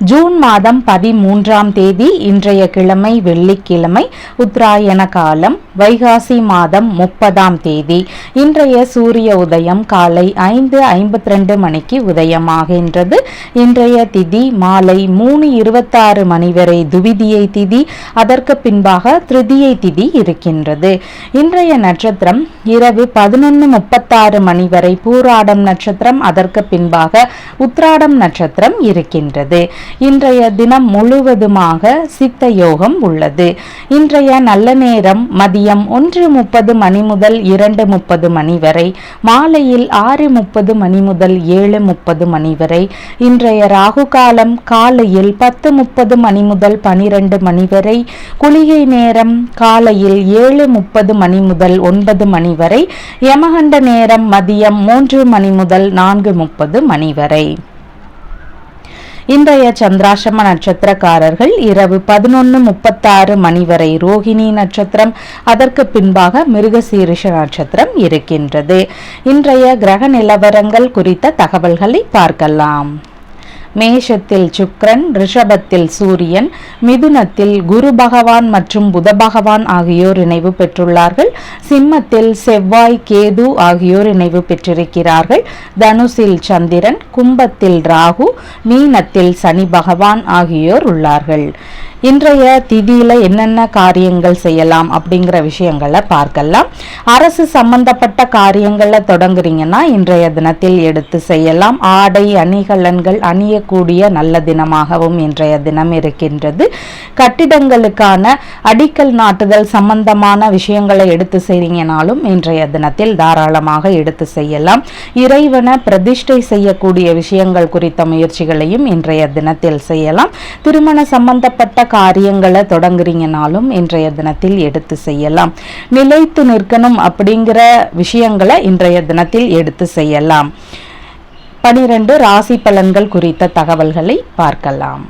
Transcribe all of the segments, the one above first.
June மாதம் பதிமூன்றாம் தேதி இன்றைய கிழமை வெள்ளிக்கிழமை உத்தராயண காலம் வைகாசி மாதம் முப்பதாம் தேதி. இன்றைய சூரிய உதயம் காலை ஐந்து ஐம்பத்தி ரெண்டு மணிக்கு உதயமாகின்றது. இன்றைய திதி மாலை மூணு இருபத்தாறு மணி வரை துவிதியை திதி அதற்கு பின்பாக திருதியை திதி இருக்கின்றது. இன்றைய நட்சத்திரம் இரவு பதினொன்று முப்பத்தாறு மணி வரை பூராடம் நட்சத்திரம் அதற்கு பின்பாக உத்ராடம் நட்சத்திரம் இருக்கின்றது. இன்றைய தினம் முழுவதுமாக சித்த யோகம் உள்ளது. இன்றைய நல்ல நேரம் மதியம் ஒன்று முப்பது மணி முதல் இரண்டு முப்பது மணி வரை மாலையில் ஆறு முப்பது மணி முதல் ஏழு முப்பது மணி வரை இன்றைய ராகு காலம் காலையில் பத்து முப்பது மணி முதல் பனிரெண்டு மணி வரை குளிகை நேரம் காலையில் ஏழு முப்பது மணி முதல் ஒன்பது மணி வரை யமகண்ட நேரம் மதியம் மூன்று மணி முதல் நான்கு முப்பது மணி வரை. இன்றைய சந்திராசிரம நட்சத்திரக்காரர்கள் இரவு பதினொன்று முப்பத்தாறு மணி வரை ரோகிணி நட்சத்திரம் அதற்கு பின்பாக மிருகசீரிஷ நட்சத்திரம் இருக்கின்றது. இன்றைய கிரக நிலவரங்கள் குறித்த தகவல்களை பார்க்கலாம். மேஷத்தில் சுக்ரன் ரிஷபத்தில் சூரியன் மிதுனத்தில் குரு பகவான் மற்றும் புத பகவான் ஆகியோர் இணைவு பெற்றுள்ளார்கள். சிம்மத்தில் செவ்வாய் கேது ஆகியோர் இணைவு பெற்றிருக்கிறார்கள். தனுசில் சந்திரன் கும்பத்தில் ராகு மீனத்தில் சனி பகவான் ஆகியோர் உள்ளார்கள். இன்றைய திதியில என்னென்ன காரியங்கள் செய்யலாம் அப்படிங்கிற விஷயங்களை பார்க்கலாம். அரசு சம்பந்தப்பட்ட காரியங்களை தொடங்குறீங்கன்னா இன்றைய தினத்தில் எடுத்து செய்யலாம். ஆடை அணிகலன்கள் அணியக்கூடிய நல்ல தினமாகவும் இன்றைய தினம் இருக்கின்றது. கட்டிடங்களுக்கான அடிக்கல் நாட்டுதல் சம்பந்தமான விஷயங்களை எடுத்து செய்றீங்கனாலும் இன்றைய தினத்தில் தாராளமாக எடுத்து செய்யலாம். இறைவனை பிரதிஷ்டை செய்யக்கூடிய விஷயங்கள் குறித்த முயற்சிகளையும் இன்றைய தினத்தில் செய்யலாம். திருமண சம்பந்தப்பட்ட காரியங்களை தொடங்குறீங்கனாலும் இன்றைய தினத்தில் எடுத்து செய்யலாம். நிலைத்து நிற்கணும் அப்படிங்கிற விஷயங்களை இன்றைய தினத்தில் எடுத்து செய்யலாம். பனிரெண்டு ராசி பலன்கள் குறித்த தகவல்களை பார்க்கலாம்.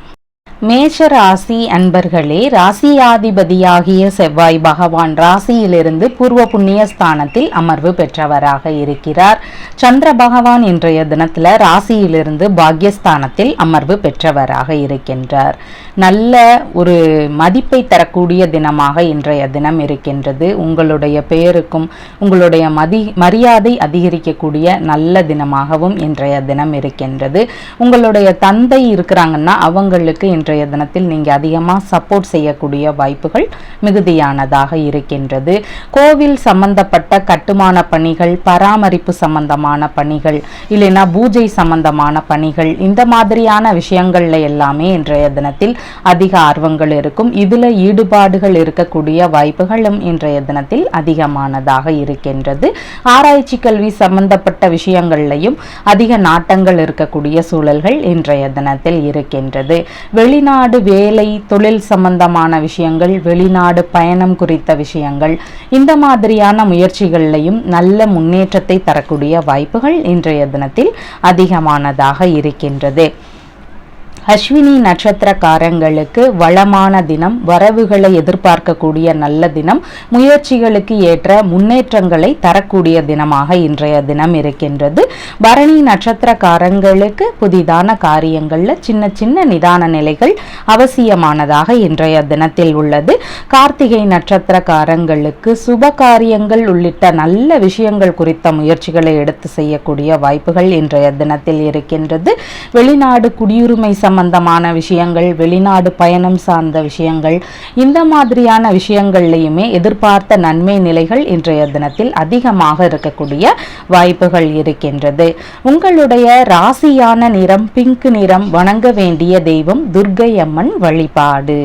மேஷ ராசி அன்பர்களே ராசியாதிபதியாகிய செவ்வாய் பகவான் ராசியிலிருந்து பூர்வ புண்ணிய ஸ்தானத்தில் அமர்வு பெற்றவராக இருக்கிறார். சந்திர பகவான் இன்றைய தினத்தில் ராசியிலிருந்து பாக்யஸ்தானத்தில் அமர்வு பெற்றவராக இருக்கின்றார். நல்ல ஒரு மதிப்பை தரக்கூடிய தினமாக இன்றைய தினம் இருக்கின்றது. உங்களுடைய பெயருக்கும் உங்களுடைய மதி மரியாதை அதிகரிக்கக்கூடிய நல்ல தினமாகவும் இன்றைய தினம் இருக்கின்றது. உங்களுடைய தந்தை இருக்கிறாங்கன்னா அவங்களுக்கு இன்றைய இன்றைய தினத்தில் நீங்கள் அதிகமாக சப்போர்ட் செய்யக்கூடிய வாய்ப்புகள் மிகுதியானதாக இருக்கின்றது. கோவில் சம்பந்தப்பட்ட கட்டுமான பணிகள் பராமரிப்பு சம்பந்தமான பணிகள் இல்லைன்னா பூஜை சம்பந்தமான பணிகள் இந்த மாதிரியான விஷயங்கள்ல எல்லாமே இன்றைய தினத்தில் அதிக ஆர்வங்கள் இருக்கும். இதில் ஈடுபாடுகள் இருக்கக்கூடிய வாய்ப்புகளும் இன்றைய தினத்தில் அதிகமானதாக இருக்கின்றது. ஆராய்ச்சி கல்வி சம்பந்தப்பட்ட விஷயங்கள்லையும் அதிக நாட்டங்கள் இருக்கக்கூடிய சூழல்கள் இன்றைய தினத்தில் இருக்கின்றது. வெளி வெளிநாடு வேலை தொழில் சம்பந்தமான விஷயங்கள் வெளிநாடு பயணம் குறித்த விஷயங்கள் இந்த மாதிரியான முயற்சிகள்லையும் நல்ல முன்னேற்றத்தை தரக்கூடிய வாய்ப்புகள் இன்றைய தினத்தில் அதிகமானதாக இருக்கின்றது. அஸ்வினி நட்சத்திரக்காரங்களுக்கு வளமான தினம் வரவுகளை எதிர்பார்க்கக்கூடிய நல்ல தினம் முயற்சிகளுக்கு ஏற்ற முன்னேற்றங்களை தரக்கூடிய தினமாக இன்றைய தினம் இருக்கின்றது. பரணி நட்சத்திரக்காரங்களுக்கு புதிதான காரியங்களில் சின்ன சின்ன நிதான நிலைகள் அவசியமானதாக இன்றைய தினத்தில் உள்ளது. கார்த்திகை நட்சத்திரக்காரங்களுக்கு சுப காரியங்கள் உள்ளிட்ட நல்ல விஷயங்கள் குறித்த முயற்சிகளை எடுத்து செய்யக்கூடிய வாய்ப்புகள் இன்றைய தினத்தில் இருக்கின்றது. வெளிநாடு குடியுரிமை சம்பந்தமான விஷயங்கள் வெளிநாடு பயணம் சார்ந்த விஷயங்கள் இந்த மாதிரியான விஷயங்கள்லையுமே எதிர்பார்த்த நன்மை நிலைகள் இன்றைய தினத்தில் அதிகமாக இருக்கக்கூடிய வாய்ப்புகள் இருக்கின்றது. உங்களுடைய ராசியான நிறம் பிங்க் நிறம் வணங்க வேண்டிய தெய்வம் துர்க்கை அம்மன் வழிபாடு.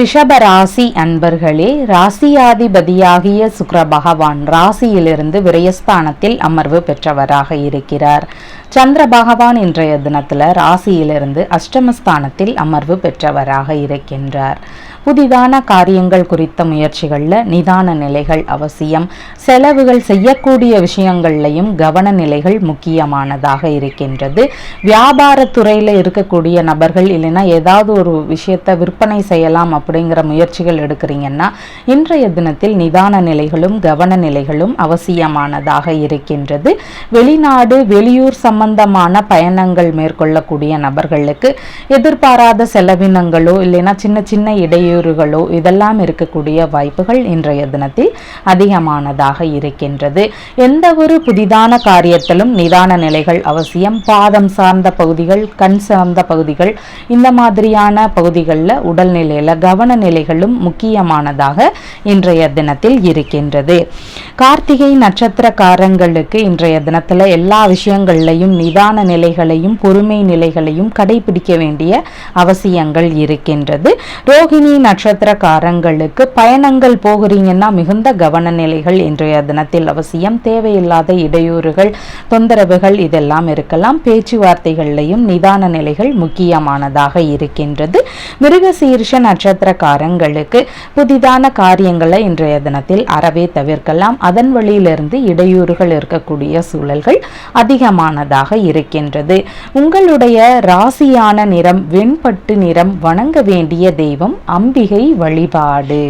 ரிஷபராசி அன்பர்களே ராசியாதிபதியாகிய சுக்கர பகவான் ராசியிலிருந்து விரயஸ்தானத்தில் அமர்வு பெற்றவராக இருக்கிறார். சந்திர பகவான் இன்றைய தினத்துல ராசியிலிருந்து அஷ்டமஸ்தானத்தில் அமர்வு பெற்றவராக இருக்கின்றார். புதிதான காரியங்கள் குறித்த முயற்சிகளில் நிதான நிலைகள் அவசியம். செலவுகள் செய்யக்கூடிய விஷயங்கள்லையும் கவன நிலைகள் முக்கியமானதாக இருக்கின்றது. வியாபாரத்துறையில் இருக்கக்கூடிய நபர்கள் இல்லைன்னா ஏதாவது ஒரு விஷயத்தை விற்பனை செய்யலாம் அப்படிங்கிற முயற்சிகள் எடுக்கிறீங்கன்னா இன்றைய தினத்தில் நிதான நிலைகளும் கவன நிலைகளும் அவசியமானதாக இருக்கின்றது. வெளிநாடு வெளியூர் சம்பந்தமான பயணங்கள் மேற்கொள்ளக்கூடிய நபர்களுக்கு எதிர்பாராத செலவினங்களோ இல்லைன்னா சின்ன சின்ன இடையூறு இடையூறுகளோ இதெல்லாம் இருக்கக்கூடிய வாய்ப்புகள் இன்றைய தினத்தில் அதிகமானதாக இருக்கின்றது. எந்த ஒரு புதிதான காரியத்திலும் நிதான நிலைகள் அவசியம். பாதம் சார்ந்த பகுதிகள் கண் சார்ந்த பகுதிகள் இந்த மாதிரியான பகுதிகளில் உடல்நிலையில் கவன நிலைகளும் முக்கியமானதாக இன்றைய தினத்தில் இருக்கின்றது. கார்த்திகை நட்சத்திரக்காரங்களுக்கு இன்றைய தினத்தில் எல்லா விஷயங்கள்லையும் நிதான நிலைகளையும் பொறுமை நிலைகளையும் கடைபிடிக்க வேண்டிய அவசியங்கள் இருக்கின்றது. ரோகிணி நட்சத்திரக்காரங்களுக்கு பயணங்கள் போகிறீங்கன்னா மிகுந்த கவன நிலைகள் இன்றைய தினத்தில் அவசியம். தேவையில்லாத இடையூறுகள் தொந்தரவுகள் இதெல்லாம் இருக்கலாம். பேச்சுவார்த்தைகள்லையும் நிதான நிலைகள் முக்கியமானதாக இருக்கின்றது. மிருகசீர்ஷ நட்சத்திரக்காரங்களுக்கு புதிதான காரியங்களை இன்றைய தினத்தில் அறவே தவிர்க்கலாம். அதன் வழியிலிருந்து இடையூறுகள் இருக்கக்கூடிய சூழல்கள் அதிகமானதாக இருக்கின்றது. உங்களுடைய ராசியான நிறம் வெண்பட்டு நிறம் வணங்க வேண்டிய தெய்வம் அம்பிகை வழிபாடு.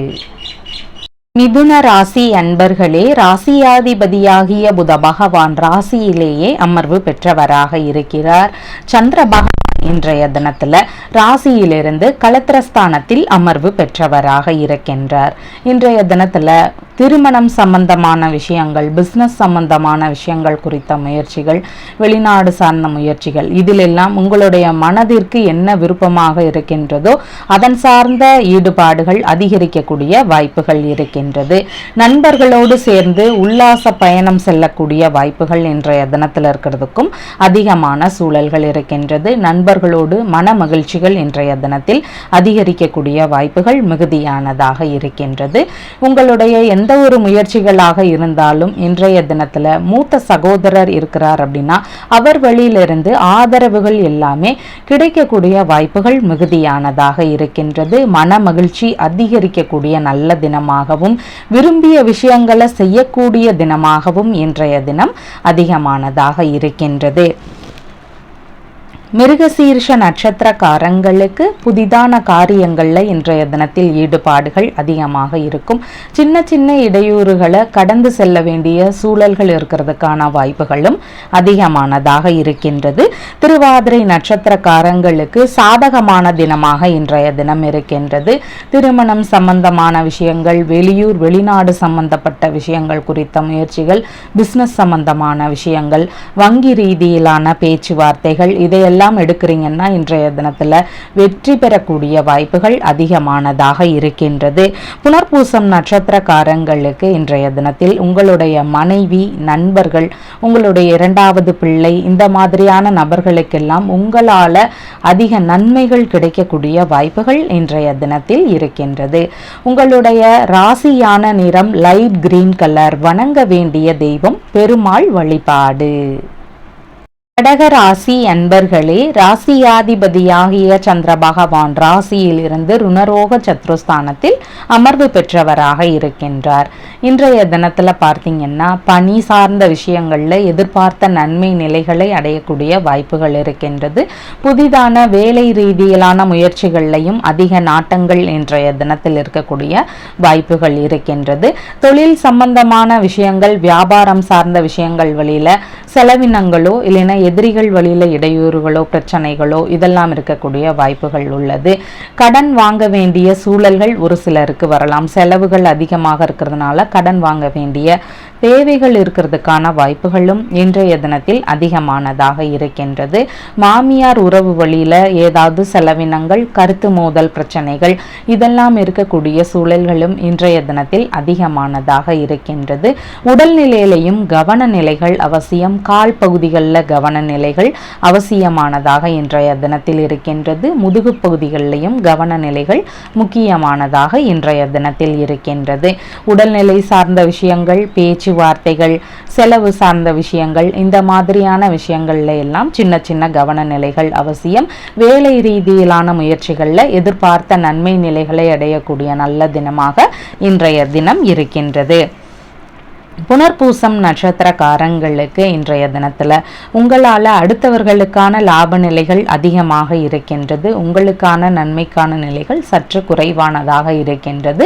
மிதுன ராசி அன்பர்களே ராசியாதிபதியாகிய புத பகவான் ராசியிலேயே அமர்வு பெற்றவராக இருக்கிறார். சந்திர பகவான் இன்றைய தினத்துல ராசியிலிருந்து கலத்திரஸ்தானத்தில் அமர்வு பெற்றவராக இருக்கின்றார். இன்றைய தினத்துல திருமணம் சம்பந்தமான விஷயங்கள் பிஸ்னஸ் சம்பந்தமான விஷயங்கள் குறித்த முயற்சிகள் வெளிநாடு சார்ந்த முயற்சிகள் இதிலெல்லாம் உங்களுடைய மனதிற்கு என்ன விருப்பமாக இருக்கின்றதோ அதன் சார்ந்த ஈடுபாடுகள் அதிகரிக்கக்கூடிய வாய்ப்புகள் இருக்கின்றது. நண்பர்களோடு சேர்ந்து உல்லாச பயணம் செல்லக்கூடிய வாய்ப்புகள் இன்றைய தினத்தில் இருக்கிறதுக்கும் அதிகமான சூழல்கள் இருக்கின்றது. நண்பர்களோடு மன மகிழ்ச்சிகள் இன்றைய தினத்தில் அதிகரிக்கக்கூடிய வாய்ப்புகள் மிகுதியானதாக இருக்கின்றது. உங்களுடைய எந்த எந்த ஒரு முயற்சிகளாக இருந்தாலும் இன்றைய தினத்தில் மூத்த சகோதரர் இருக்கிறார் அப்படின்னா அவர் வழியிலிருந்து ஆதரவுகள் எல்லாமே கிடைக்கக்கூடிய வாய்ப்புகள் மிகுதியானதாக இருக்கின்றது. மன மகிழ்ச்சி அதிகரிக்கக்கூடிய நல்ல தினமாகவும் விரும்பிய விஷயங்களை செய்யக்கூடிய தினமாகவும் இன்றைய தினம் அதிகமானதாக இருக்கின்றது. மிருகசீர்ஷ நட்சத்திரக்காரங்களுக்கு புதிதான காரியங்களில் இன்றைய தினத்தில் ஈடுபாடுகள் அதிகமாக இருக்கும். சின்ன சின்ன இடையூறுகளை கடந்து செல்ல வேண்டிய சூழல்கள் இருக்கிறதுக்கான வாய்ப்புகளும் அதிகமானதாக இருக்கின்றது. திருவாதிரை நட்சத்திரக்காரங்களுக்கு சாதகமான தினமாக இன்றைய தினம் இருக்கின்றது. திருமணம் சம்பந்தமான விஷயங்கள் வெளியூர் வெளிநாடு சம்பந்தப்பட்ட விஷயங்கள் குறித்த முயற்சிகள் பிஸ்னஸ் சம்பந்தமான விஷயங்கள் வங்கி ரீதியிலான பேச்சுவார்த்தைகள் இதையெல்லாம் எல்லாம் எடுக்கிறீங்கன்னா இன்றைய தினத்தில் வெற்றி பெறக்கூடிய வாய்ப்புகள் அதிகமானதாக இருக்கின்றது. புனர்பூசம் நட்சத்திரக்காரங்களுக்கு இன்றைய தினத்தில் உங்களுடைய மனைவி நண்பர்கள் உங்களுடைய இரண்டாவது பிள்ளை இந்த மாதிரியான நபர்களுக்கெல்லாம் உங்களால் அதிக நன்மைகள் கிடைக்கக்கூடிய வாய்ப்புகள் இன்றைய தினத்தில் இருக்கின்றது. உங்களுடைய ராசியான நிறம் லைட் கிரீன் கலர் வணங்க வேண்டிய தெய்வம் பெருமாள் வழிபாடு. கடகராசி அன்பர்களே ராசியாதிபதியாகிய சந்திர பகவான் ராசியில் இருந்து ருணரோக சத்ருஸ்தானத்தில் அமர்வு பெற்றவராக இருக்கின்றார். இன்றைய தினத்தில் பார்த்தீங்கன்னா பணி சார்ந்த விஷயங்களில் எதிர்பார்த்த நன்மை நிலைகளை அடையக்கூடிய வாய்ப்புகள் இருக்கின்றது. புதிதான வேலை ரீதியிலான முயற்சிகள்லையும் அதிக நாட்டங்கள் இன்றைய தினத்தில் இருக்கக்கூடிய வாய்ப்புகள் இருக்கின்றது. தொழில் சம்பந்தமான விஷயங்கள் வியாபாரம் சார்ந்த விஷயங்கள் வழியில செலவினங்களோ இல்லைன்னா எதிரிகள் வழியில் இடையூறுகளோ பிரச்சனைகளோ இதெல்லாம் இருக்கக்கூடிய வாய்ப்புகள் உள்ளது. கடன் வாங்க வேண்டிய சூழல்கள் ஒரு சிலருக்கு வரலாம். செலவுகள் அதிகமாக இருக்கிறதுனால கடன் வாங்க வேண்டிய தேவைகள் இருக்கிறதுக்கான வாய்ப்புகளும் இன்றைய தினத்தில் அதிகமானதாக இருக்கின்றது. மாமியார் உறவு வழியில் ஏதாவது செலவினங்கள் கருத்து மோதல் பிரச்சனைகள் இதெல்லாம் இருக்கக்கூடிய சூழல்களும் இன்றைய தினத்தில் அதிகமானதாக இருக்கின்றது. உடல்நிலையிலையும் கவன நிலைகள் அவசியம் கால் பகுதிகளில் கவன நிலைகள் அவசியமானதாக இன்றைய தினத்தில் இருக்கின்றது. முதுகு பகுதிகளிலையும் கவன நிலைகள் முக்கியமானதாக இன்றைய தினத்தில் இருக்கின்றது. உடல்நிலை சார்ந்த விஷயங்கள் பேச்சு பேச்சுவார்த்தைகள் செலவு சார்ந்த விஷயங்கள் இந்த மாதிரியான விஷயங்கள்ல எல்லாம் சின்ன சின்ன கவன நிலைகள் அவசியம். வேலை ரீதியிலான முயற்சிகளில் எதிர்பார்த்த நன்மை நிலைகளை அடையக்கூடிய நல்ல தினமாக இன்றைய தினம் இருக்கின்றது. புனர்பூசம் நட்சத்திரக்காரங்களுக்கு இன்றைய தினத்தில் உங்களால் அடுத்தவர்களுக்கான லாப நிலைகள் அதிகமாக இருக்கின்றது உங்களுக்கான நன்மைக்கான நிலைகள் சற்று குறைவானதாக இருக்கின்றது.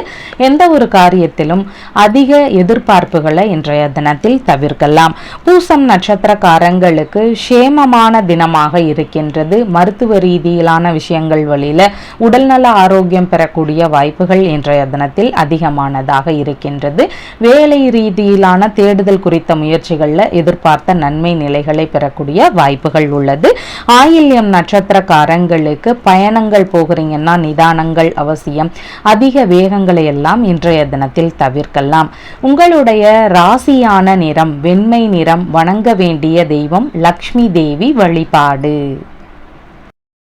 எந்த ஒரு காரியத்திலும் அதிக எதிர்பார்ப்புகளை இன்றைய தினத்தில் தவிர்க்கலாம். பூசம் நட்சத்திரக்காரங்களுக்கு சேமமான தினமாக இருக்கின்றது. மருத்துவ ரீதியிலான விஷயங்கள் வழியில் உடல்நல ஆரோக்கியம் பெறக்கூடிய வாய்ப்புகள் இன்றைய தினத்தில் அதிகமானதாக இருக்கின்றது. வேலை ரீதியில் ரீதியிலான தேடுதல் குறித்த முயற்சிகளில் எதிர்பார்த்த நன்மை நிலைகளை பெறக்கூடிய வாய்ப்புகள் உள்ளது. ஆயில்யம் நட்சத்திரக்காரங்களுக்கு பயணங்கள் போகிறீங்கன்னா நிதானங்கள் அவசியம். அதிக வேகங்களை எல்லாம் இன்றைய தினத்தில் தவிர்க்கலாம். உங்களுடைய ராசியான நிறம் வெண்மை நிறம் வணங்க வேண்டிய தெய்வம் லக்ஷ்மி தேவி வழிபாடு.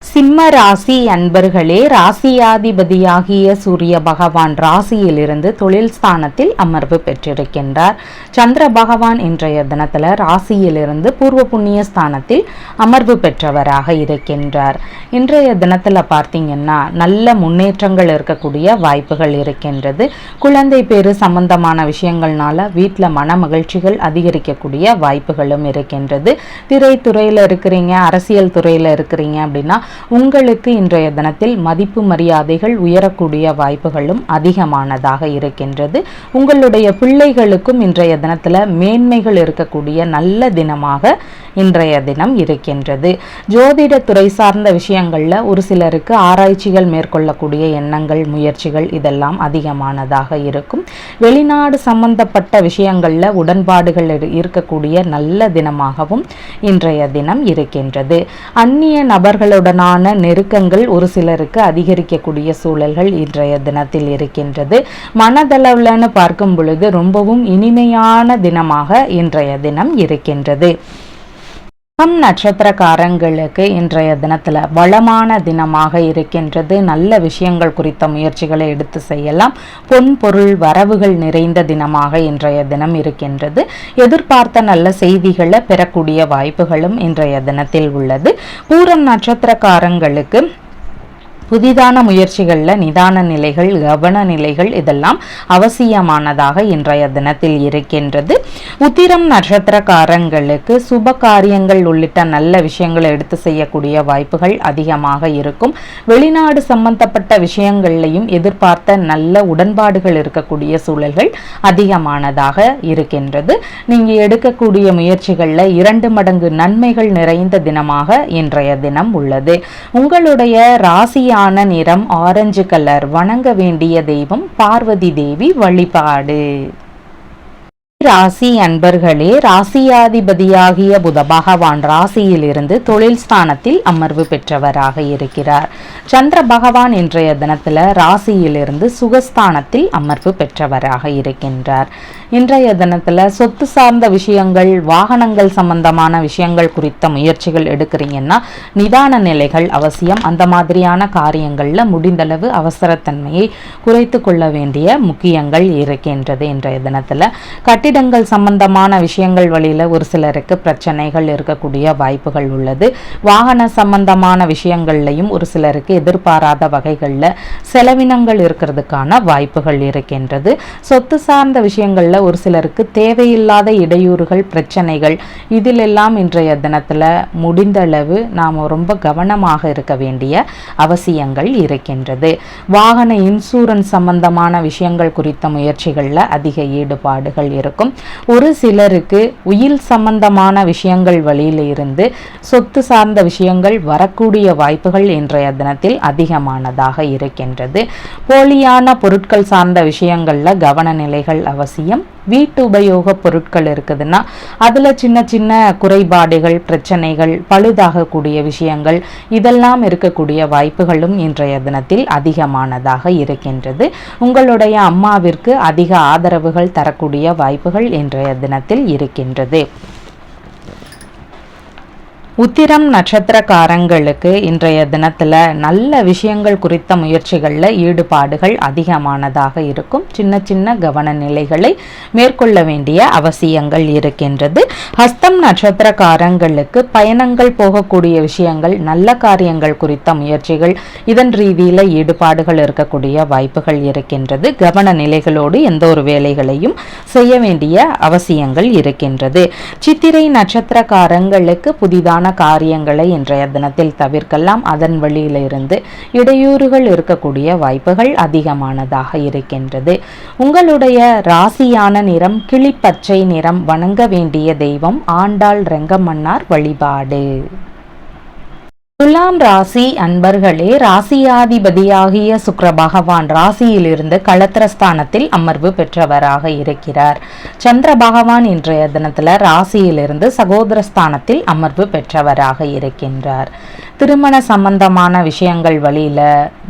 சிம்ம ராசி அன்பர்களே ராசியாதிபதியாகிய சூரிய பகவான் ராசியிலிருந்து தொழில் ஸ்தானத்தில் அமர்வு பெற்றிருக்கின்றார். சந்திர பகவான் இன்றைய தினத்தில் ராசியிலிருந்து பூர்வ புண்ணிய ஸ்தானத்தில் அமர்வு பெற்றவராக இருக்கின்றார். இன்றைய தினத்தில் பார்த்தீங்கன்னா நல்ல முன்னேற்றங்கள் இருக்கக்கூடிய வாய்ப்புகள் இருக்கின்றது. குழந்தை பேரு சம்பந்தமான விஷயங்கள்னால வீட்டில் மன மகிழ்ச்சிகள் அதிகரிக்கக்கூடிய வாய்ப்புகளும் இருக்கின்றது. திரைத்துறையில் இருக்கிறீங்க அரசியல் துறையில் இருக்கிறீங்க அப்படின்னா உங்களுக்கு இன்றைய தினத்தில் மதிப்பு மரியாதைகள் உயரக்கூடிய வாய்ப்புகளும் அதிகமானதாக இருக்கின்றது. உங்களுடைய பிள்ளைகளுக்கும் இன்றைய தினத்தில் மேன்மைகள் இருக்கக்கூடிய நல்ல தினமாக இன்றைய தினம் இருக்கின்றது. ஜோதிட துறை சார்ந்த விஷயங்களில் ஒரு சிலருக்கு ஆராய்ச்சிகள் மேற்கொள்ளக்கூடிய எண்ணங்கள் முயற்சிகள் இதெல்லாம் அதிகமானதாக இருக்கும். வெளிநாடு சம்பந்தப்பட்ட விஷயங்களில் உடன்பாடுகள் இருக்கக்கூடிய நல்ல தினமாகவும் இன்றைய தினம் இருக்கின்றது. அந்நிய நபர்களுடன் நபர்களுடனான நெருக்கங்கள் ஒரு சிலருக்கு அதிகரிக்கக்கூடிய சூழல்கள் இன்றைய தினத்தில் இருக்கின்றது. மனதளவுலன்னு பார்க்கும் பொழுது ரொம்பவும் இனிமையான தினமாக இன்றைய தினம் இருக்கின்றது. கம் நட்சத்திரக்காரங்களுக்கு இன்றைய தினத்தில் வளமான தினமாக இருக்கின்றது. நல்ல விஷயங்கள் குறித்த முயற்சிகளை எடுத்து செய்யலாம். பொன் பொருள் வரவுகள் நிறைந்த தினமாக இன்றைய தினம் இருக்கின்றது. எதிர்பார்த்த நல்ல செய்திகளை பெறக்கூடிய வாய்ப்புகளும் இன்றைய தினத்தில் உள்ளது. பூரம் நட்சத்திரக்காரங்களுக்கு புதிதான முயற்சிகளில் நிதான நிலைகள் கவன நிலைகள் இதெல்லாம் அவசியமானதாக இன்றைய தினத்தில் இருக்கின்றது. உத்திரம் நட்சத்திரக்காரங்களுக்கு சுப காரியங்கள் உள்ளிட்ட நல்ல விஷயங்களை எடுத்து செய்யக்கூடிய வாய்ப்புகள் அதிகமாக இருக்கும். வெளிநாடு சம்பந்தப்பட்ட விஷயங்கள்லையும் எதிர்பார்த்த நல்ல உடன்பாடுகள் இருக்கக்கூடிய சூழல்கள் அதிகமானதாக இருக்கின்றது. நீங்கள் எடுக்கக்கூடிய முயற்சிகளில் இரண்டு மடங்கு நன்மைகள் நிறைந்த தினமாக இன்றைய தினம் உள்ளது. உங்களுடைய ராசியான அழகான நிறம் ஆரஞ்சு கலர். வணங்க வேண்டிய தெய்வம் பார்வதி தேவி வழிபாடு. ராசி அன்பர்களே ராசியாதிபதியாகிய புத பகவான் ராசியிலிருந்து தொழில் ஸ்தானத்தில் அமர்வு பெற்றவராக இருக்கிறார். சந்திர பகவான் இன்றைய தினத்தில் ராசியிலிருந்து சுகஸ்தானத்தில் அமர்வு பெற்றவராக இருக்கின்றார். இன்றைய தினத்தில் சொத்து சார்ந்த விஷயங்கள் வாகனங்கள் சம்பந்தமான விஷயங்கள் குறித்த முயற்சிகள் எடுக்கிறீங்கன்னா நிதான நிலைகள் அவசியம். அந்த மாதிரியான காரியங்களில் முடிந்தளவு அவசரத்தன்மையை குறைத்து கொள்ள வேண்டிய முக்கியங்கள் இருக்கின்றது இன்றைய தினத்தில். கட்டி கட்டிடங்கள் சம்பந்தமான விஷயங்கள் வழியில் ஒரு சிலருக்கு பிரச்சனைகள் இருக்கக்கூடிய வாய்ப்புகள் உள்ளது. வாகன சம்பந்தமான விஷயங்கள்லையும் ஒரு சிலருக்கு எதிர்பாராத வகைகளில் செலவினங்கள் இருக்கிறதுக்கான வாய்ப்புகள் இருக்கின்றது. சொத்து சார்ந்த விஷயங்களில் ஒரு சிலருக்கு தேவையில்லாத இடையூறுகள் பிரச்சனைகள் இதிலெல்லாம் இன்றைய தினத்தில் முடிந்தளவு நாம் ரொம்ப கவனமாக இருக்க வேண்டிய அவசியங்கள் இருக்கின்றது. வாகன இன்சூரன்ஸ் சம்பந்தமான விஷயங்கள் குறித்த முயற்சிகளில் அதிக ஈடுபாடுகள் இருக்கும். இருக்கும். ஒரு சிலருக்கு உயில் சம்பந்தமான விஷயங்கள் வழியில் இருந்து சொத்து சார்ந்த விஷயங்கள் வரக்கூடிய வாய்ப்புகள் இன்றைய தினத்தில் அதிகமானதாக இருக்கின்றது. போலியான பொருட்கள் சார்ந்த விஷயங்கள்ல கவன நிலைகள் அவசியம். வீட்டு உபயோக பொருட்கள் இருக்குதுன்னா அதில் சின்ன சின்ன குறைபாடுகள் பிரச்சனைகள் பழுதாகக்கூடிய விஷயங்கள் இதெல்லாம் இருக்கக்கூடிய வாய்ப்புகளும் இன்றைய தினத்தில் அதிகமானதாக இருக்கின்றது. உங்களுடைய அம்மாவிற்கு அதிக ஆதரவுகள் தரக்கூடிய வாய்ப்பு வாய்ப்புகள் இன்றைய தினத்தில் இருக்கின்றது. உத்திரம் நட்சத்திரக்காரங்களுக்கு இன்றைய தினத்தில் நல்ல விஷயங்கள் குறித்த முயற்சிகளில் ஈடுபாடுகள் அதிகமானதாக இருக்கும். சின்ன சின்ன கவன நிலைகளை மேற்கொள்ள வேண்டிய அவசியங்கள் இருக்கின்றது. ஹஸ்தம் நட்சத்திரக்காரங்களுக்கு பயணங்கள் போகக்கூடிய விஷயங்கள் நல்ல காரியங்கள் குறித்த முயற்சிகள் இதன் ரீதியில் ஈடுபாடுகள் இருக்கக்கூடிய வாய்ப்புகள் இருக்கின்றது. கவன நிலைகளோடு எந்த ஒரு வேலைகளையும் செய்ய வேண்டிய அவசியங்கள் இருக்கின்றது. சித்திரை நட்சத்திரக்காரங்களுக்கு புதிதான காரியங்களை இன்றைய தினத்தில் தவிர்க்கலாம். அதன் வழியிலிருந்து இடையூறுகள் இருக்கக்கூடிய வாய்ப்புகள் அதிகமானதாக இருக்கின்றது. உங்களுடைய ராசியான நிறம் கிளிப்பச்சை நிறம் வணங்க வேண்டிய தெய்வம் ஆண்டாள் ரெங்கமன்னார் வழிபாடு. துலாம் ராசி அன்பர்களே ராசியாதிபதியாகிய சுக்கர பகவான் ராசியிலிருந்து களத்திரஸ்தானத்தில் அமர்வு பெற்றவராக இருக்கிறார். சந்திர பகவான் இன்றைய தினத்தில் ராசியிலிருந்து சகோதரஸ்தானத்தில் அமர்வு பெற்றவராக இருக்கின்றார். திருமண சம்பந்தமான விஷயங்கள் வழியில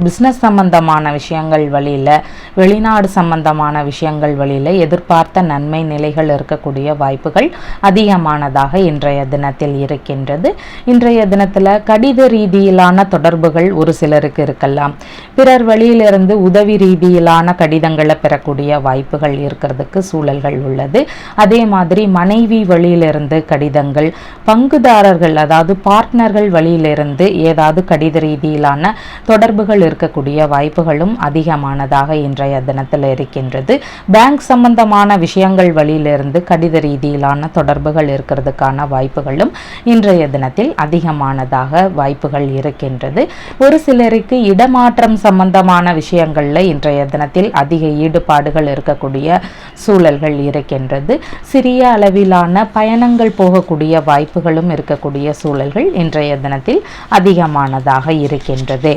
பிஸ்னஸ் சம்பந்தமான விஷயங்கள் வழியில வெளிநாடு சம்பந்தமான விஷயங்கள் வழியில எதிர்பார்த்த நன்மை நிலைகள் இருக்கக்கூடிய வாய்ப்புகள் அதிகமானதாக இன்றைய தினத்தில் இருக்கின்றது. இன்றைய தினத்தில் கடித ரீதியிலான தொடர்புகள் ஒரு சிலருக்கு இருக்கலாம். பிறர் வழியிலிருந்து உதவி ரீதியிலான கடிதங்களை பெறக்கூடிய வாய்ப்புகள் இருக்கிறதுக்கு சூழல்கள் உள்ளது. அதே மாதிரி மனைவி வழியிலிருந்து கடிதங்கள் பங்குதாரர்கள் அதாவது பார்ட்னர்கள் வழியிலிருந்து ஏதாவது கடித ரீதியிலான தொடர்புகள் இருக்கக்கூடிய வாய்ப்புகளும் அதிகமானதாக இன்றைய தினத்தில் இருக்கின்றது. பேங்க் சம்பந்தமான விஷயங்கள் வழியிலிருந்து கடித ரீதியிலான தொடர்புகள் இருக்கிறதுக்கான வாய்ப்புகளும் இன்றைய தினத்தில் அதிகமானதாக வாய்ப்புகள் இருக்கின்றது. ஒரு சிலருக்கு இடமாற்றம் சம்பந்தமான விஷயங்களில் இன்றைய தினத்தில் அதிக ஈடுபாடுகள் இருக்கக்கூடிய சூழல்கள் இருக்கின்றது. சிறிய அளவிலான பயணங்கள் போகக்கூடிய வாய்ப்புகளும் இருக்கக்கூடிய சூழல்கள் இன்றைய தினத்தில் அதிகமானதாக இருக்கின்றது.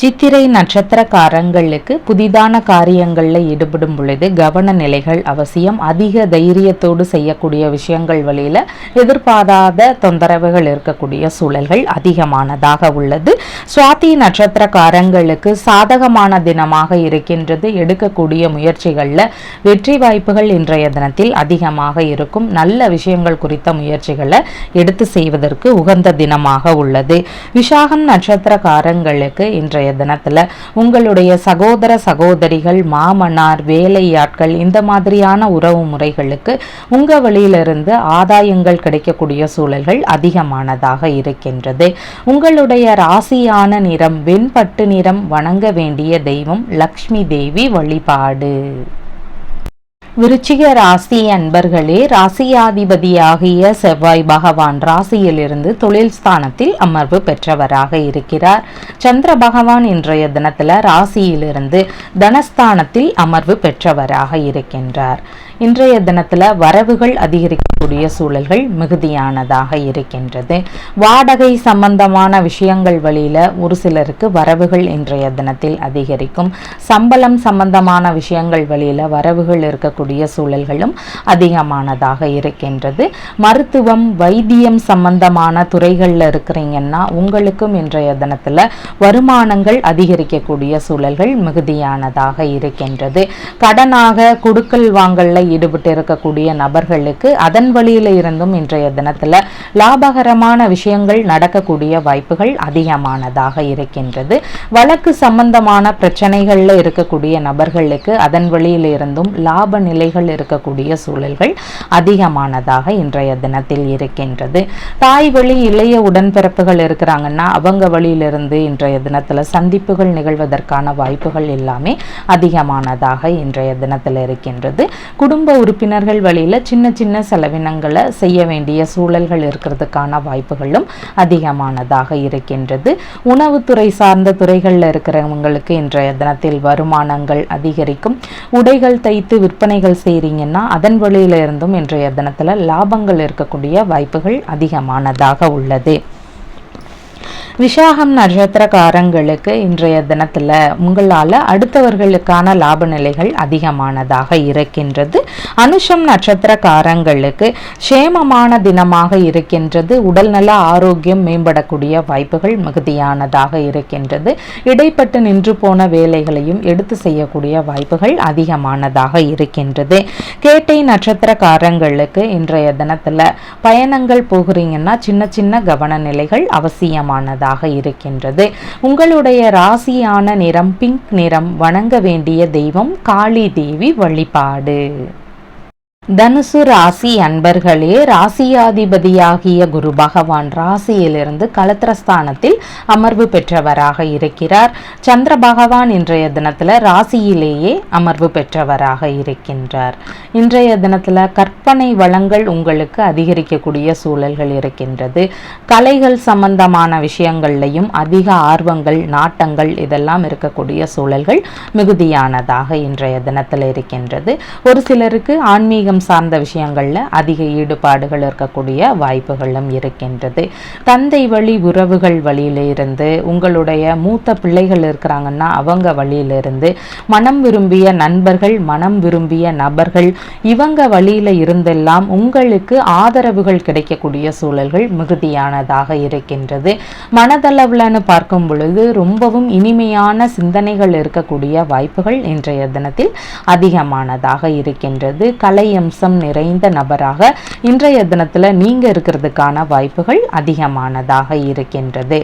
சித்திரை நட்சத்திரக்காரங்களுக்கு புதிதான காரியங்களில் ஈடுபடும் பொழுது கவன நிலைகள் அவசியம். அதிக தைரியத்தோடு செய்யக்கூடிய விஷயங்கள் வழியில் எதிர்பாராத தொந்தரவுகள் இருக்கக்கூடிய சூழல்கள் அதிகமானதாக உள்ளது. சுவாதி நட்சத்திரக்காரங்களுக்கு சாதகமான தினமாக இருக்கின்றது. எடுக்கக்கூடிய முயற்சிகளில் வெற்றி வாய்ப்புகள் இன்றைய தினத்தில் அதிகமாக இருக்கும். நல்ல விஷயங்கள் குறித்த முயற்சிகளை எடுத்து செய்வதற்கு உகந்த தினமாக உள்ளது. விஷாகம் நட்சத்திரக்காரங்களுக்கு இன்றைய தினத்துல உங்களுடைய சகோதர சகோதரிகள் மாமனார் வேலையாட்கள் இந்த மாதிரியான உறவு முறைகளுக்கு உங்க வழியிலிருந்து ஆதாயங்கள் கிடைக்கக்கூடிய சூழல்கள் அதிகமானதாக இருக்கின்றது. உங்களுடைய ராசியான நிறம் வெண்பட்டு நிறம் வணங்க வேண்டிய தெய்வம் லக்ஷ்மி தேவி வழிபாடு. விருச்சிக ராசி அன்பர்களே ராசியாதிபதியாகிய செவ்வாய் பகவான் ராசியிலிருந்து தொழில் ஸ்தானத்தில் அமர்வு பெற்றவராக இருக்கிறார். சந்திர பகவான் இன்றைய தினத்துல ராசியிலிருந்து தனஸ்தானத்தில் அமர்வு பெற்றவராக இருக்கின்றார். இன்றைய தினத்தில் வரவுகள் அதிகரிக்கக்கூடிய சூழல்கள் மிகுதியானதாக இருக்கின்றது. வாடகை சம்பந்தமான விஷயங்கள் வழியில் ஒரு சிலருக்கு வரவுகள் இன்றைய தினத்தில் அதிகரிக்கும். சம்பளம் சம்பந்தமான விஷயங்கள் வழியில் வரவுகள் இருக்கக்கூடிய சூழல்களும் அதிகமானதாக இருக்கின்றது. மருத்துவம் வைத்தியம் சம்பந்தமான துறைகளில் இருக்கிறீங்கன்னா உங்களுக்கும் இன்றைய தினத்தில் வருமானங்கள் அதிகரிக்கக்கூடிய சூழல்கள் மிகுதியானதாக இருக்கின்றது. கடனாக குடுக்கல் வாங்கல்ல ஈடுபட்டு இருக்கக்கூடிய நபர்களுக்கு அதன் வழியில இருந்தும் இன்றைய தினத்தில் லாபகரமான விஷயங்கள் நடக்கக்கூடிய வாய்ப்புகள் அதிகமானதாக இருக்கின்றது. வழக்கு சம்பந்தமான பிரச்சனைகள்ல இருக்கக்கூடிய நபர்களுக்கு அதன் வழியில இருந்தும் லாப நிலைகள் இருக்கக்கூடிய சூழல்கள் அதிகமானதாக இன்றைய தினத்தில் இருக்கின்றது. தாய் வழி இளைய உடன்பிறப்புகள் இருக்கிறாங்கன்னா அவங்க வழியிலிருந்து இன்றைய தினத்துல சந்திப்புகள் நிகழ்வதற்கான வாய்ப்புகள் எல்லாமே அதிகமானதாக இன்றைய தினத்தில் இருக்கின்றது. குடும்ப குடும்ப உறுப்பினர்கள் வழியில் சின்ன சின்ன செலவினங்களை செய்ய வேண்டிய சூழல்கள் இருக்கிறதுக்கான வாய்ப்புகளும் அதிகமானதாக இருக்கின்றது. உணவுத்துறை சார்ந்த துறைகளில் இருக்கிறவங்களுக்கு இன்றைய தினத்தில் வருமானங்கள் அதிகரிக்கும். உடைகள் தைத்து விற்பனைகள் செய்கிறீங்கன்னா அதன் வழியிலிருந்தும் இன்றைய தினத்தில் லாபங்கள் இருக்கக்கூடிய வாய்ப்புகள் அதிகமானதாக உள்ளது. விஷாகம் நட்சத்திரக்காரங்களுக்கு இன்றைய தினத்தில் உங்களால் அடுத்தவர்களுக்கான லாப நிலைகள் அதிகமானதாக இருக்கின்றது. அனுஷம் நட்சத்திரக்காரங்களுக்கு சேமமான தினமாக இருக்கின்றது. உடல்நல ஆரோக்கியம் மேம்படக்கூடிய வாய்ப்புகள் மிகுதியானதாக இருக்கின்றது. இடைப்பட்டு நின்று போன வேலைகளையும் எடுத்து செய்யக்கூடிய வாய்ப்புகள் அதிகமானதாக இருக்கின்றது. கேட்டை நட்சத்திரக்காரங்களுக்கு இன்றைய தினத்தில் பயணங்கள் போகிறீங்கன்னா சின்ன சின்ன கவன நிலைகள் அவசியமானதாக இருக்கின்றது. உங்களுடைய ராசியான நிறம் பிங்க் நிறம் வணங்க வேண்டிய தெய்வம் காளி தேவி வழிபாடு. தனுசு ராசி அன்பர்களே ராசியாதிபதியாகிய குரு பகவான் ராசியிலிருந்து கலத்திரஸ்தானத்தில் அமர்வு பெற்றவராக இருக்கிறார். சந்திர பகவான் இன்றைய தினத்தில் ராசியிலேயே அமர்வு பெற்றவராக இருக்கின்றார். இன்றைய தினத்தில் கற்பனை வளங்கள் உங்களுக்கு அதிகரிக்கக்கூடிய சூழல்கள் இருக்கின்றது. கலைகள் சம்பந்தமான விஷயங்கள்லையும் அதிக ஆர்வங்கள் நாட்டங்கள் இதெல்லாம் இருக்கக்கூடிய சூழல்கள் மிகுதியானதாக இன்றைய தினத்தில் இருக்கின்றது. ஒரு சிலருக்கு ஆன்மீக ஆன்மீகம் சார்ந்த விஷயங்களில் அதிக ஈடுபாடுகள் இருக்கக்கூடிய வாய்ப்புகளும் இருக்கின்றது. தந்தை வழி உறவுகள் வழியிலிருந்து உங்களுடைய மூத்த பிள்ளைகள் இருக்கிறாங்கன்னா அவங்க வழியிலிருந்து மனம் விரும்பிய நண்பர்கள் மனம் விரும்பிய நபர்கள் இவங்க வழியில இருந்தெல்லாம் உங்களுக்கு ஆதரவுகள் கிடைக்கக்கூடிய சூழல்கள் மிகுதியானதாக இருக்கின்றது. மனதளவுலன்னு பார்க்கும் பொழுது ரொம்பவும் இனிமையான சிந்தனைகள் இருக்கக்கூடிய வாய்ப்புகள் இன்றைய தினத்தில் அதிகமானதாக இருக்கின்றது. கலை அம்சம் நிறைந்த நபராக இன்றைய தினத்தில் நீங்க இருக்கிறதுக்கான வாய்ப்புகள் அதிகமானதாக இருக்கின்றது.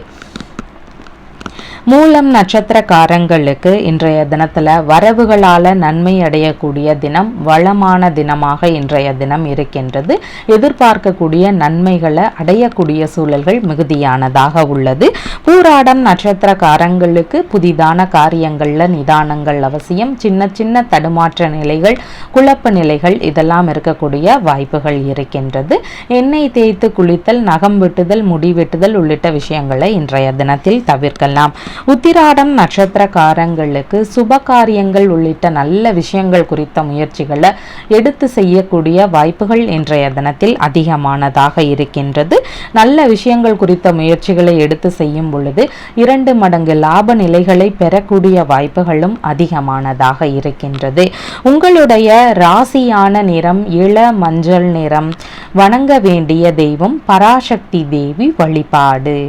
மூலம் நட்சத்திரக்காரங்களுக்கு இன்றைய தினத்தில் வரவுகளால் நன்மை அடையக்கூடிய தினம் வளமான தினமாக இன்றைய தினம் இருக்கின்றது. எதிர்பார்க்கக்கூடிய நன்மைகளை அடையக்கூடிய சூழல்கள் மிகுதியானதாக உள்ளது. பூராடம் நட்சத்திரக்காரங்களுக்கு புதிதான காரியங்களில் நிதானங்கள் அவசியம். சின்ன சின்ன தடுமாற்ற நிலைகள் குழப்ப நிலைகள் இதெல்லாம் இருக்கக்கூடிய வாய்ப்புகள் இருக்கின்றது. எண்ணெய் தேய்த்து குளித்தல் நகம் வெட்டுதல் முடி வெட்டுதல் உள்ளிட்ட விஷயங்களை இன்றைய தினத்தில் தவிர்க்கலாம். உத்திராடம் நட்சத்திரக்காரங்களுக்கு சுப காரியங்கள் உள்ளிட்ட நல்ல விஷயங்கள் குறித்த முயற்சிகளை எடுத்து செய்யக்கூடிய வாய்ப்புகள் இன்றைய தினத்தில் அதிகமானதாக இருக்கின்றது. நல்ல விஷயங்கள் குறித்த முயற்சிகளை எடுத்து செய்யும் பொழுது இரண்டு மடங்கு லாப நிலைகளை பெறக்கூடிய வாய்ப்புகளும் அதிகமானதாக இருக்கின்றது. உங்களுடைய ராசியான நிறம் இள மஞ்சள் நிறம் வணங்க வேண்டிய தெய்வம் பராசக்தி தேவி வழிபாடு.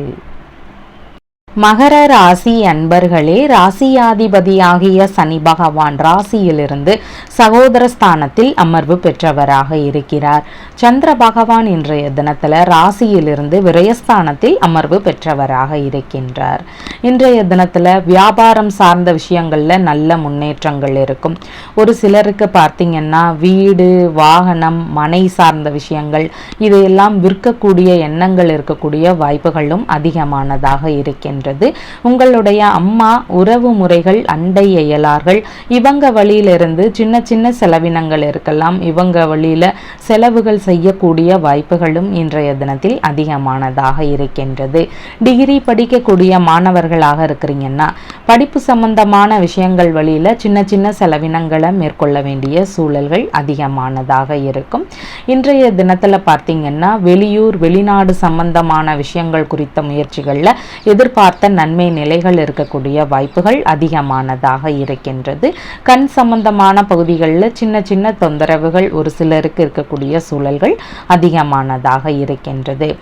மகர ராசி அன்பர்களே ராசியாதிபதியாகிய சனி பகவான் ராசியிலிருந்து சகோதர ஸ்தானத்தில் அமர்வு பெற்றவராக இருக்கிறார். சந்திர பகவான் இன்றைய தினத்தில் ராசியிலிருந்து விரயஸ்தானத்தில் அமர்வு பெற்றவராக இருக்கின்றார். இன்றைய தினத்தில் வியாபாரம் சார்ந்த விஷயங்களில் நல்ல முன்னேற்றங்கள் இருக்கும். ஒரு சிலருக்கு பார்த்தீங்கன்னா வீடு வாகனம் மனை சார்ந்த விஷயங்கள் இதையெல்லாம் விற்கக்கூடிய எண்ணங்கள் இருக்கக்கூடிய வாய்ப்புகளும் அதிகமானதாக இருக்கின்றன. இருக்கின்றது உங்களுடைய அம்மா உறவு முறைகள் அண்டை இயலார்கள் இவங்க வழியிலிருந்து சின்ன சின்ன செலவினங்கள் இருக்கலாம். இவங்க வழியில செலவுகள் செய்யக்கூடிய வாய்ப்புகளும் இன்றைய தினத்தில் அதிகமானதாக இருக்கின்றது. டிகிரி படிக்கக்கூடிய மாணவர்களாக இருக்கிறீங்கன்னா படிப்பு சம்பந்தமான விஷயங்கள் வழியில சின்ன சின்ன செலவினங்களை மேற்கொள்ள வேண்டிய சூழல்கள் அதிகமானதாக இருக்கும். இன்றைய தினத்தில் பார்த்தீங்கன்னா வெளியூர் வெளிநாடு சம்பந்தமான விஷயங்கள் குறித்த முயற்சிகளில் எதிர்பார்த்த நன்மை நிலைகள் இருக்கக்கூடிய வாய்ப்புகள் அதிகமானதாக இருக்கின்றது. கண் சம்பந்தமான பகுதிகளில் சின்ன சின்ன தொந்தரவுகள் ஒரு சிலருக்கு இருக்கக்கூடிய சூழல்கள் அதிகமானதாக இருக்கின்றது.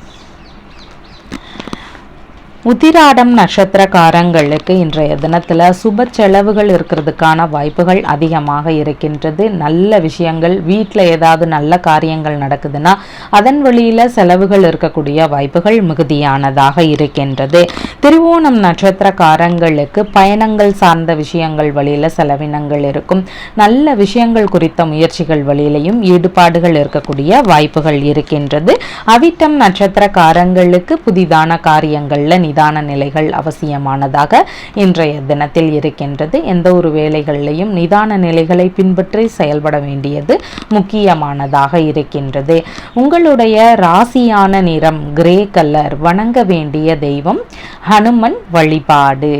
உத்திராடம் நட்சத்திரக்காரங்களுக்கு இன்றைய தினத்தில் சுப செலவுகள் இருக்கிறதுக்கான வாய்ப்புகள் அதிகமாக இருக்கின்றது. நல்ல விஷயங்கள் வீட்டில் ஏதாவது நல்ல காரியங்கள் நடக்குதுன்னா அதன் வழியில் செலவுகள் இருக்கக்கூடிய வாய்ப்புகள் மிகுதியானதாக இருக்கின்றது. திருவோணம் நட்சத்திரக்காரங்களுக்கு பயணங்கள் சார்ந்த விஷயங்கள் வழியில் செலவினங்கள் இருக்கும். நல்ல விஷயங்கள் குறித்த முயற்சிகள் வழியிலையும் ஈடுபாடுகள் இருக்கக்கூடிய வாய்ப்புகள் இருக்கின்றது. அவிட்டம் நட்சத்திரக்காரங்களுக்கு புதிதான காரியங்களில் நிதான நிலைகள் அவசியமானதாக இன்றைய தினத்தில் இருக்கின்றது. எந்த ஒரு வேலைகளிலையும் நிதான நிலைகளை பின்பற்றி செயல்பட வேண்டியது முக்கியமானதாக இருக்கின்றது. உங்களுடைய ராசியான நிறம் கிரே கலர் வணங்க வேண்டிய தெய்வம் ஹனுமன் வழிபாடு.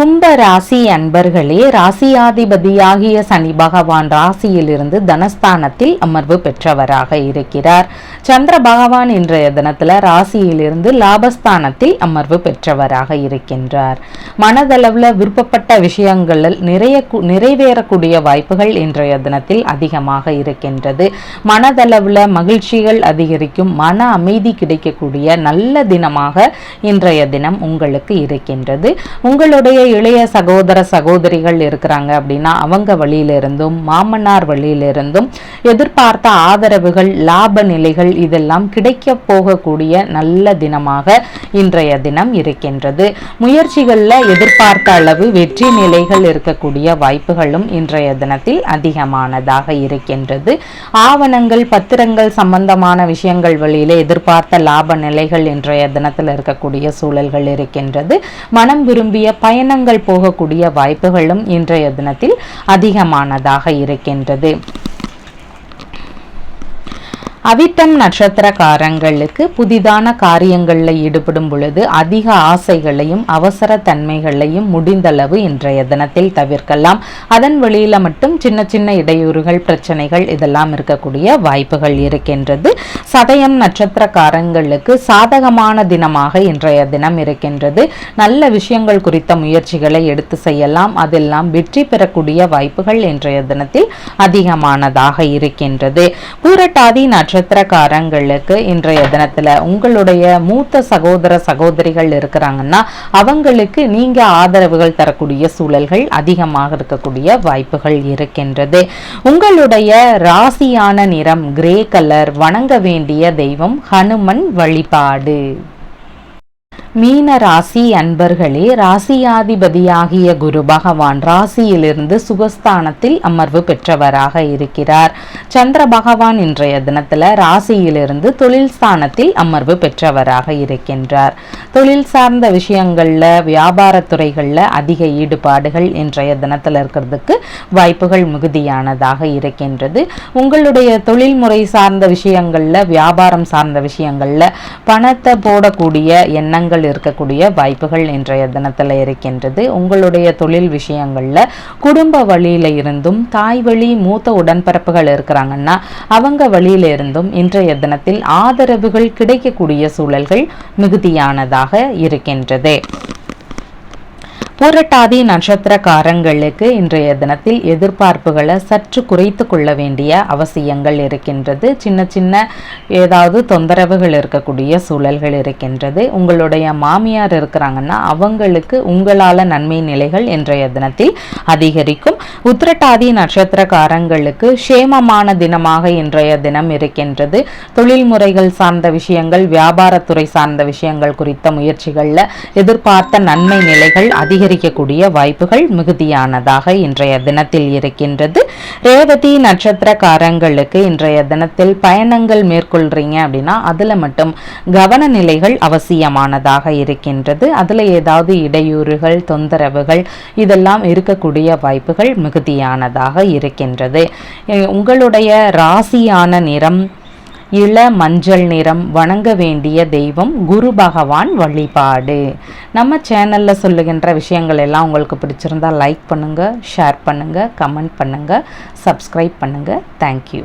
கும்ப ராசி அன்பர்களே ராசியாதிபதியாகிய சனி பகவான் ராசியிலிருந்து தனஸ்தானத்தில் அமர்வு பெற்றவராக இருக்கிறார். சந்திர பகவான் இன்றைய தினத்தில் ராசியிலிருந்து லாபஸ்தானத்தில் அமர்வு பெற்றவராக இருக்கின்றார். மனதளவில் விருப்பப்பட்ட விஷயங்களில் நிறைய நிறைவேறக்கூடிய வாய்ப்புகள் இன்றைய தினத்தில் அதிகமாக இருக்கின்றது. மனதளவில் மகிழ்ச்சிகள் அதிகரிக்கும் மன அமைதி கிடைக்கக்கூடிய நல்ல தினமாக இன்றைய தினம் உங்களுக்கு இருக்கின்றது. உங்களுடைய இளைய சகோதர சகோதரிகள் இருக்கிறாங்க அப்படின்னா அவங்க வழியிலிருந்தும் மாமனார் வழியிலிருந்தும் எதிர்பார்த்த ஆதரவுகள் லாப நிலைகள் இதெல்லாம் கிடைக்க போகக்கூடிய நல்ல தினமாக இன்றைய தினம் இருக்கின்றது. முயற்சிகளில் எதிர்பார்த்த அளவு வெற்றி நிலைகள் இருக்கக்கூடிய வாய்ப்புகளும் இன்றைய தினத்தில் அதிகமானதாக இருக்கின்றது. ஆவணங்கள் பத்திரங்கள் சம்பந்தமான விஷயங்கள் வழியிலே எதிர்பார்த்த லாப நிலைகள் இன்றைய தினத்தில் இருக்கக்கூடிய சூழல்கள் இருக்கின்றது. மனம் விரும்பிய பயண பயணங்கள் போகக்கூடிய வாய்ப்புகளும் இன்றைய தினத்தில் அதிகமானதாக இருக்கின்றது. அவிட்டம் நட்சத்திரக்காரங்களுக்கு புதிதான காரியங்களில் ஈடுபடும் பொழுது அதிக ஆசைகளையும் அவசர தன்மைகளையும் முடிந்தளவு இன்றைய தினத்தில் தவிர்க்கலாம். அதன் வழியில் மட்டும் சின்ன சின்ன இடையூறுகள் பிரச்சனைகள் இதெல்லாம் இருக்கக்கூடிய வாய்ப்புகள் இருக்கின்றது. சதயம் நட்சத்திரக்காரங்களுக்கு சாதகமான தினமாக இன்றைய தினம் இருக்கின்றது. நல்ல விஷயங்கள் குறித்த முயற்சிகளை எடுத்து செய்யலாம். அதெல்லாம் வெற்றி பெறக்கூடிய வாய்ப்புகள் இன்றைய தினத்தில் அதிகமானதாக இருக்கின்றது. பூரட்டாதி நட்ச நட்சத்திரக்காரங்களுக்கு இன்றைய தினத்துல உங்களுடைய மூத்த சகோதர சகோதரிகள் இருக்கிறாங்கன்னா அவங்களுக்கு நீங்க ஆதரவுகள் தரக்கூடிய சூழல்கள் அதிகமாக இருக்கக்கூடிய வாய்ப்புகள் இருக்கின்றது. உங்களுடைய ராசியான நிறம் கிரே கலர் வணங்க வேண்டிய தெய்வம் ஹனுமன் வழிபாடு. மீன ராசி அன்பர்களே ராசியாதிபதியாகிய குரு பகவான் ராசியிலிருந்து சுகஸ்தானத்தில் அமர்வு பெற்றவராக இருக்கிறார். சந்திர பகவான் இன்றைய தினத்தில் ராசியிலிருந்து தொழில் ஸ்தானத்தில் அமர்வு பெற்றவராக இருக்கின்றார். தொழில் சார்ந்த விஷயங்களில் வியாபாரத்துறைகளில் அதிக ஈடுபாடுகள் இன்றைய தினத்தில் இருக்கிறதுக்கு வாய்ப்புகள் மிகுதியானதாக இருக்கின்றது. உங்களுடைய தொழில்முறை சார்ந்த விஷயங்களில் வியாபாரம் சார்ந்த விஷயங்களில் பணத்தை போடக்கூடிய எண்ணங்கள் வாய்ப்புகள் இருக்கக்கூடிய வாய்ப்புகள் இன்றைய தினத்தில் இருக்கின்றது. உங்களுடைய தொழில் விஷயங்களில் குடும்ப வழியில இருந்தும் தாய் வழி மூத்த உடன்பிறப்புகள் இருக்கிறாங்கன்னா அவங்க வழியில இருந்தும் இன்றைய தினத்தில் ஆதரவுகள் கிடைக்கக்கூடிய சூழல்கள் மிகுதியானதாக இருக்கின்றது. பூரட்டாதி நட்சத்திரக்காரங்களுக்கு இன்றைய தினத்தில் எதிர்பார்ப்புகளை சற்று குறைத்து கொள்ள வேண்டிய அவசியங்கள் இருக்கின்றது. சின்ன சின்ன ஏதாவது தொந்தரவுகள் இருக்கக்கூடிய சூழல்கள் இருக்கின்றது. உங்களுடைய மாமியார் இருக்கிறாங்கன்னா அவங்களுக்கு உங்களால் நன்மை நிலைகள் இன்றைய தினத்தில் அதிகரிக்கும். உத்திரட்டாதி நட்சத்திரக்காரங்களுக்கு சேமமான தினமாக இன்றைய தினம் இருக்கின்றது. தொழில் முறைகள் சார்ந்த விஷயங்கள் வியாபாரத்துறை சார்ந்த விஷயங்கள் குறித்த முயற்சிகளில் எதிர்பார்த்த நன்மை நிலைகள் அதிகரி அதிகரிக்கக்கூடிய வாய்ப்புகள் மிகுதியானதாக இன்றைய தினத்தில் இருக்கின்றது. ரேவதி நட்சத்திரக்காரங்களுக்கு இன்றைய தினத்தில் பயணங்கள் மேற்கொள்றீங்க அப்படின்னா அதில் மட்டும் கவன நிலைகள் அவசியமானதாக இருக்கின்றது. அதில் ஏதாவது இடையூறுகள் தொந்தரவுகள் இதெல்லாம் இருக்கக்கூடிய வாய்ப்புகள் மிகுதியானதாக இருக்கின்றது. உங்களுடைய ராசியான நிறம் இள மஞ்சள் நிறம் வணங்க வேண்டிய தெய்வம் குரு பகவான் வழிபாடு. நம்ம சேனலில் சொல்லுகின்ற விஷயங்கள் எல்லாம் உங்களுக்கு பிடிச்சிருந்தா லைக் பண்ணுங்கள் ஷேர் பண்ணுங்கள் கமெண்ட் பண்ணுங்கள் சப்ஸ்கிரைப் பண்ணுங்கள் தேங்க்யூ